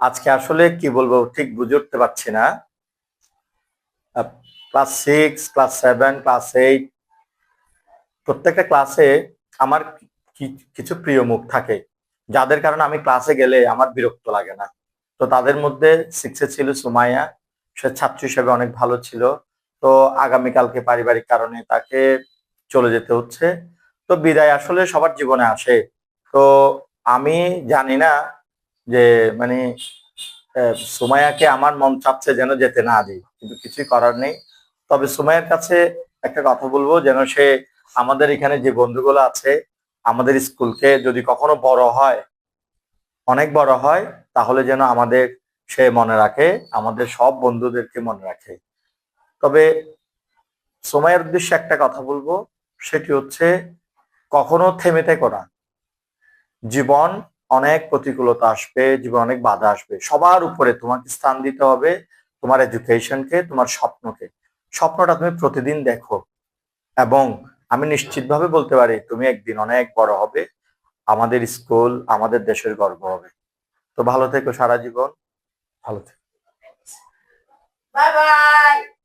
আজকে আসলে কি বলব, ঠিক বুঝে উঠতে পারছি না। Class six class seven class eight প্রত্যেকটা ক্লাসে আমার কিছু প্রিয় মুখ থাকে। যাদের কারণে আমি ক্লাসে গেলে আমার বিরক্ত লাগে না। তো তাদের মধ্যে সিক্সে ছিল সুমাইয়া, সে ছাত্র হিসেবে অনেক ভালো ছিল। তো আগামীকালকে পারিবারিক কারণে তাকে চলে যেতে হচ্ছে। তো বিদায় আসলে সবার জীবনে আসে। তো আমি জানি না যে মানে আহ, সুমাইয়াকে আমার মন চাচ্ছে যেন যেতে না দিই কিন্তু কিছুই করার নেই। তবে সুমাইয়ার কাছে একটা কথা বলব যেন সে আমাদের এখানে যে বন্ধুগুলো আছে আমাদের স্কুলকে যদি কখনো বড় হয় অনেক বড় হয় তাহলে যেন আমাদের সে মনে রাখে আমাদের সব বন্ধুদেরকে মনে রাখে। তবে সময়ের উদ্দেশ্যে একটা কথা বলব সেটি হচ্ছে কখনো থেমে থেকো না। জীবন অনেক প্রতিকূলতা আসবে, জীবনে অনেক বাধা আসবে। সবার উপরে তোমাকে স্থান দিতে হবে তোমার এডুকেশনকে তোমার স্বপ্নকে। স্বপ্নটা তুমি প্রতিদিন দেখো এবং আমি নিশ্চিতভাবে বলতে পারি, তুমি একদিন অনেক বড় হবে, আমাদের স্কুল আমাদের দেশের গর্ব হবে। তো ভালো থেকো সারা জীবন। ভালো থেকো। Bye bye